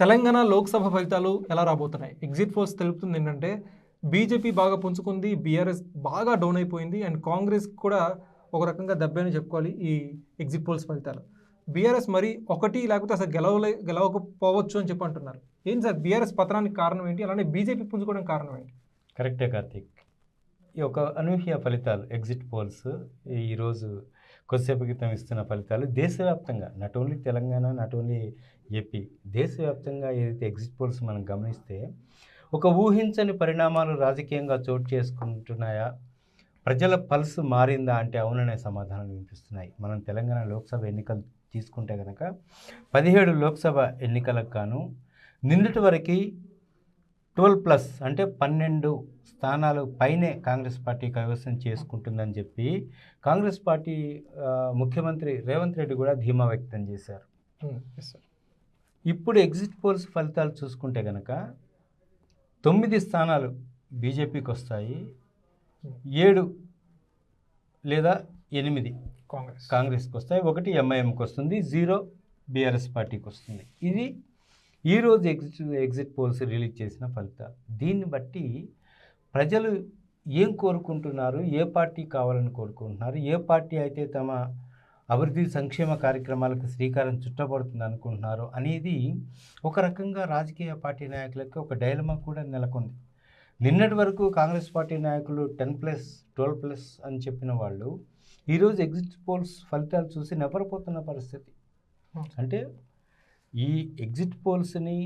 తెలంగాణ లోక్సభ ఫలితాలు ఎలా రాబోతున్నాయి? ఎగ్జిట్ పోల్స్ తెలుపుతుంది ఏంటంటే బీజేపీ బాగా పుంజుకుంది బీఆర్ఎస్ బాగా డౌన్ అయిపోయింది అండ్ కాంగ్రెస్ కూడా ఒక రకంగా దెబ్బని చెప్పుకోవాలి ఈ ఎగ్జిట్ పోల్స్ ఫలితాలు. బీఆర్ఎస్ మరి ఒకటి లేకపోతే అసలు గెలవలే గెలవకపోవచ్చు అని చెప్పి అంటున్నారు. ఏంటి సార్ బీఆర్ఎస్ పతనానికి కారణం ఏంటి? అలానే బీజేపీ పుంజుకోవడానికి కారణం ఏంటి? కరెక్టే కార్తీక్. ఈ యొక్క అనూహ్య ఫలితాలు ఎగ్జిట్ పోల్స్ ఈరోజు కొద్దిసేపు క్రితం ఇస్తున్న ఫలితాలు దేశవ్యాప్తంగా not only Telangana not only AP దేశవ్యాప్తంగా ఏదైతే ఎగ్జిట్ పోల్స్ మనం గమనిస్తే ఒక ఊహించని పరిణామాలు రాజకీయంగా చోటు చేసుకుంటున్నాయా? ప్రజల పల్స్ మారిందా అంటే అవుననే సమాధానాలు వినిపిస్తున్నాయి. మనం తెలంగాణ లోక్సభ ఎన్నికలు తీసుకుంటే కనుక పదిహేడు లోక్సభ ఎన్నికలకు గాను నిన్నటి వరకు ట్వెల్వ్ ప్లస్ అంటే పన్నెండు స్థానాలు పైనే కాంగ్రెస్ పార్టీ కైవసం చేసుకుంటుందని చెప్పి కాంగ్రెస్ పార్టీ ముఖ్యమంత్రి రేవంత్ రెడ్డి కూడా ధీమా వ్యక్తం చేశారు. ఇప్పుడు ఎగ్జిట్ పోల్స్ ఫలితాలు చూసుకుంటే కనుక తొమ్మిది స్థానాలు బీజేపీకి వస్తాయి ఏడు లేదా ఎనిమిది కాంగ్రెస్. కాంగ్రెస్కి వస్తాయి ఒకటి ఎంఐఎంకి వస్తుంది జీరో బీఆర్ఎస్ పార్టీకి వస్తుంది. ఇది ఈరోజు ఎగ్జిట్ ఎగ్జిట్ పోల్స్ రిలీజ్ చేసిన ఫలితాలు. దీన్ని బట్టి ప్రజలు ఏం కోరుకుంటున్నారు? ఏ పార్టీ కావాలని కోరుకుంటున్నారు? ఏ పార్టీ అయితే తమ అభివృద్ధి సంక్షేమ కార్యక్రమాలకు శ్రీకారం చుట్టబడుతుంది అనుకుంటున్నారు అనేది ఒక రకంగా రాజకీయ పార్టీ నాయకులకు ఒక డైలమా కూడా నెలకొంది. నిన్నటి వరకు కాంగ్రెస్ పార్టీ నాయకులు టెన్ ప్లస్ ట్వెల్వ్ ప్లస్ అని చెప్పిన వాళ్ళు ఈరోజు ఎగ్జిట్ పోల్స్ ఫలితాలు చూసి నెపరపోతున్న పరిస్థితి. అంటే ఈ ఎగ్జిట్ పోల్స్ని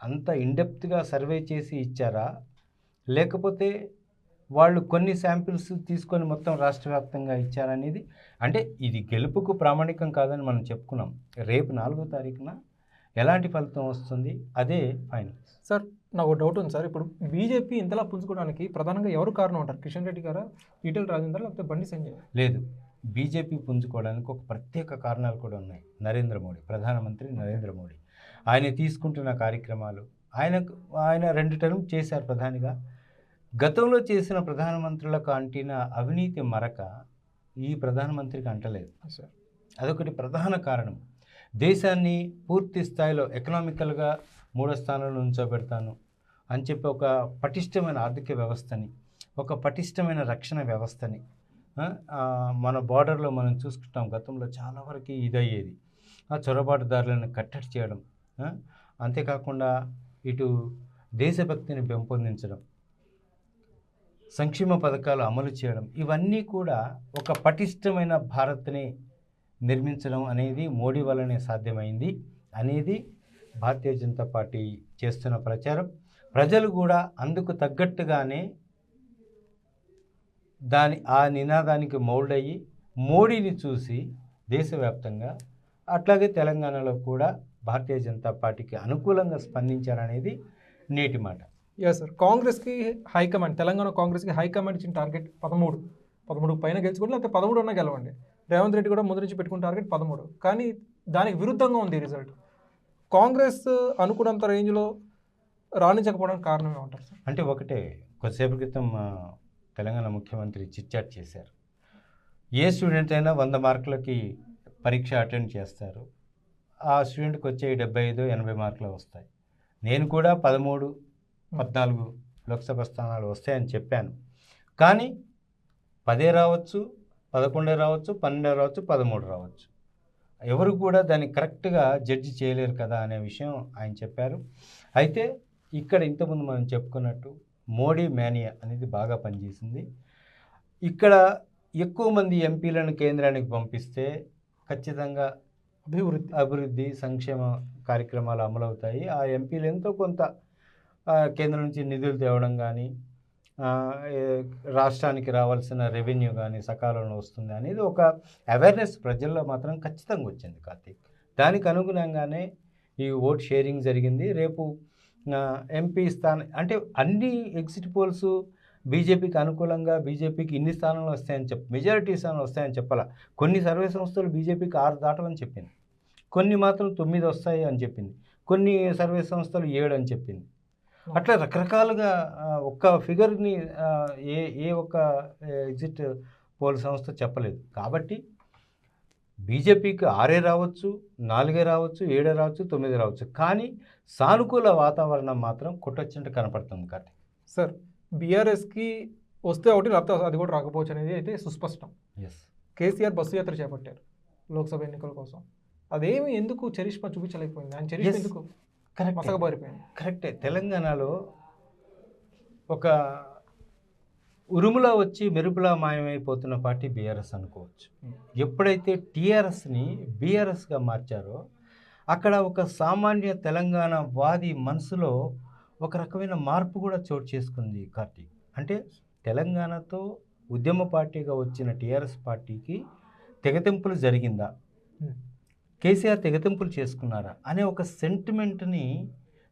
అంత ఇండెప్త్గా సర్వే చేసి ఇచ్చారా? లేకపోతే వాళ్ళు కొన్ని శాంపిల్స్ తీసుకొని మొత్తం రాష్ట్ర వ్యాప్తంగా ఇచ్చారనేది. అంటే ఇది గెలుపుకు ప్రామాణికం కాదని మనం చెప్పుకున్నాం. రేపు నాలుగో తారీఖున ఎలాంటి ఫలితం వస్తుంది? అదే ఫైనల్. సార్ నాకు డౌట్ ఉంది సార్. ఇప్పుడు బీజేపీ ఇంతలా పుంజుకోవడానికి ప్రధానంగా ఎవరు కారణం అంటారు? కిషన్ రెడ్డి గారా ఈటెల రాజేందర్ లేకపోతే బండి సంజయ్? లేదు. బీజేపీ పుంజుకోవడానికి ఒక ప్రత్యేక కారణాలు కూడా ఉన్నాయి. నరేంద్ర మోడీ ప్రధానమంత్రి నరేంద్ర మోడీ. ఆయన తీసుకుంటున్న కార్యక్రమాలు ఆయనకు ఆయన రెండు టర్మ్ చేశారు ప్రధానిగా. గతంలో చేసిన ప్రధానమంత్రులకు అంటిన అవినీతి మరక ఈ ప్రధానమంత్రికి అంటలేదు. సార్. అదొకటి ప్రధాన కారణం. దేశాన్ని పూర్తి స్థాయిలో ఎకనామికల్గా మూడో స్థానంలో ఉంచోబెడతాను అని చెప్పి ఒక పటిష్టమైన ఆర్థిక వ్యవస్థని ఒక పటిష్టమైన రక్షణ వ్యవస్థని మన బార్డర్లో మనం చూసుకుంటాం. గతంలో చాలా వరకు ఇదయ్యేది. ఆ చొరబాటుదారులను కట్టడి చేయడం అంతేకాకుండా ఇటు దేశభక్తిని పెంపొందించడం సంక్షేమ పథకాలు అమలు చేయడం ఇవన్నీ కూడా ఒక పటిష్టమైన భారత్ని నిర్మించడం అనేది మోడీ వల్లనే సాధ్యమైంది అనేది భారతీయ జనతా పార్టీ చేస్తున్న ప్రచారం. ప్రజలు కూడా అందుకు తగ్గట్టుగానే దాని ఆ నినాదానికి మౌల్డ్ అయ్యి మోడీని చూసి దేశవ్యాప్తంగా అట్లాగే తెలంగాణలో కూడా భారతీయ జనతా పార్టీకి అనుకూలంగా స్పందించారనేది నేటి మాట. ఎస్ సార్ కాంగ్రెస్కి హైకమాండ్ తెలంగాణ కాంగ్రెస్కి హైకమాండ్ ఇచ్చిన టార్గెట్ పదమూడు. పదమూడు పైన గెలుచుకోండి లేకపోతే పదమూడు అన్నా గెలవండి. రేవంత్ రెడ్డి కూడా ముందు నుంచి పెట్టుకున్న టార్గెట్ పదమూడు. కానీ దానికి విరుద్ధంగా ఉంది రిజల్ట్. కాంగ్రెస్ అనుకున్నంత రేంజ్లో రాణించకపోవడానికి కారణం ఏమంటారు సార్ అంటే ఒకటే కొద్దిసేపు క్రితం తెలంగాణ ముఖ్యమంత్రి చిట్చాట్ చేశారు. ఏ స్టూడెంట్ అయినా వంద మార్కులకి పరీక్ష అటెండ్ చేస్తారు. ఆ స్టూడెంట్కి వచ్చే డెబ్బై ఐదు ఎనభై మార్కులు వస్తాయి. నేను కూడా పదమూడు పద్నాలుగు లోక్సభ స్థానాలు వస్తాయని చెప్పాను. కానీ పదే రావచ్చు పదకొండే రావచ్చు పన్నెండే రావచ్చు పదమూడు రావచ్చు. ఎవరు కూడా దాన్ని కరెక్ట్గా జడ్జి చేయలేరు కదా అనే విషయం ఆయన చెప్పారు. అయితే ఇక్కడ ఇంతకుముందు మనం చెప్పుకున్నట్టు మోడీ మేనియా అనేది బాగా పనిచేసింది. ఇక్కడ ఎక్కువ మంది ఎంపీలను కేంద్రానికి పంపిస్తే ఖచ్చితంగా అభివృద్ధి. అభివృద్ధి సంక్షేమ కార్యక్రమాలు అమలవుతాయి. ఆ ఎంపీలు ఎంతో కొంత కేంద్రం నుంచి నిధులు తేవడం కానీ రాష్ట్రానికి రావాల్సిన రెవెన్యూ కానీ సకాలంలో వస్తుంది అనేది ఒక అవేర్నెస్ ప్రజల్లో మాత్రం ఖచ్చితంగా వచ్చింది కార్తీక్. దానికి అనుగుణంగానే ఈ ఓట్ షేరింగ్ జరిగింది. రేపు ఎంపీ స్థానం అంటే అన్ని ఎగ్జిట్ పోల్స్ బీజేపీకి అనుకూలంగా బీజేపీకి ఇన్ని స్థానాలు వస్తాయని చెప్పి మెజారిటీ స్థానాలు వస్తాయని చెప్పాల? కొన్ని సర్వే సంస్థలు బీజేపీకి ఆరు దాటమని చెప్పింది. కొన్ని మాత్రం తొమ్మిది వస్తాయి అని చెప్పింది. కొన్ని సర్వే సంస్థలు ఏడు అని చెప్పింది. అట్లా రకరకాలుగా ఒక్క ఫిగర్ని ఏ ఏ ఒక్క ఎగ్జిట్ పోల్ సంస్థ చెప్పలేదు. కాబట్టి బీజేపీకి ఆరే రావచ్చు నాలుగే రావచ్చు ఏడే రావచ్చు తొమ్మిది రావచ్చు. కానీ సానుకూల వాతావరణం మాత్రం కొట్టొచ్చినట్టు కనపడుతుంది కార్తీక్. సార్ బీఆర్ఎస్కి వస్తే ఒకటి లేకపోతే అది కూడా రాకపోవచ్చు అనేది అయితే సుస్పష్టం. ఎస్ కేసీఆర్ బస్సు యాత్ర చేపట్టారు లోక్సభ ఎన్నికల కోసం. అదేమి ఎందుకు చరిష్మా చూపించలేకపోయింది? ఆయన చరిష్మా. ఎందుకు? కరెక్ట్. మసకబారిపోయింది కరెక్టే. తెలంగాణలో ఒక ఉరుములా వచ్చి మెరుపులా మాయమైపోతున్న పార్టీ బీఆర్ఎస్ అనుకోవచ్చు. ఎప్పుడైతే టీఆర్ఎస్ని బీఆర్ఎస్గా మార్చారో అక్కడ ఒక సామాన్య తెలంగాణ వాది మనసులో ఒక రకమైన మార్పు కూడా చోటు చేసుకుంది కార్తీక్ అంటే తెలంగాణతో ఉద్యమ పార్టీగా వచ్చిన టీఆర్ఎస్ పార్టీకి తెగతెంపులు జరిగిందా. కేసీఆర్ తెగతెంపులు చేసుకున్నారా అనే ఒక సెంటిమెంట్ని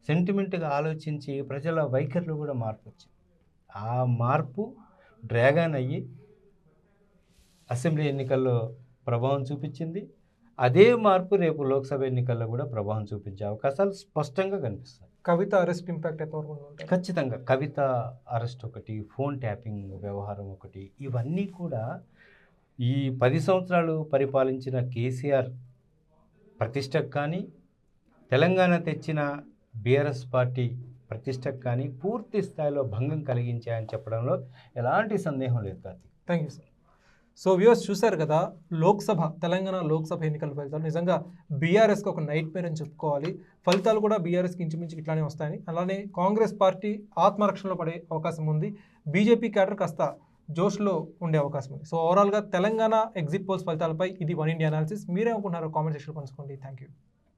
సెంటిమెంట్గా ఆలోచించి ప్రజల వైఖరిలో కూడా మార్పు వచ్చింది. ఆ మార్పు డ్రాగన్ అయ్యి అసెంబ్లీ ఎన్నికల్లో ప్రభావం చూపించింది. అదే మార్పు రేపు లోక్సభ ఎన్నికల్లో కూడా ప్రభావం చూపించే అవకాశాలు స్పష్టంగా కనిపిస్తాయి. కవిత అరెస్ట్ ఇంపాక్ట్ ఎంతవరకు ఖచ్చితంగా కవిత అరెస్ట్ ఒకటి ఫోన్ ట్యాపింగ్ వ్యవహారం ఒకటి ఇవన్నీ కూడా ఈ పది సంవత్సరాలు పరిపాలించిన కేసీఆర్ ప్రతిష్టకు కానీ తెలంగాణ తెచ్చిన బీఆర్ఎస్ పార్టీ ప్రతిష్టకు కానీ పూర్తి స్థాయిలో భంగం కలిగించాయని చెప్పడంలో ఎలాంటి సందేహం లేదు Karthik. Thank you sir. So views చూశారు కదా లోక్సభ తెలంగాణ లోక్సభ ఎన్నికల ఫలితాలు. నిజంగా బీఆర్ఎస్కి ఒక నైట్ పేర్ అని చెప్పుకోవాలి. ఫలితాలు కూడా బీఆర్ఎస్కి ఇంచుమించు ఇట్లానే వస్తాయని. అలానే కాంగ్రెస్ పార్టీ ఆత్మరక్షణలో పడే అవకాశం ఉంది. బీజేపీ క్యాడర్ కాస్త జోష్లో ఉండే అవకాశం ఉంది. సో ఓవరాల్గా తెలంగాణ ఎగ్జిట్ పోల్స్ ఫలితాలపై ఇది వన్ ఇండియా అనాలిసిస్ మీరే అనుకుంటున్నారో కామెంట్ సెక్షన్లో పంచుకోండి. Thank you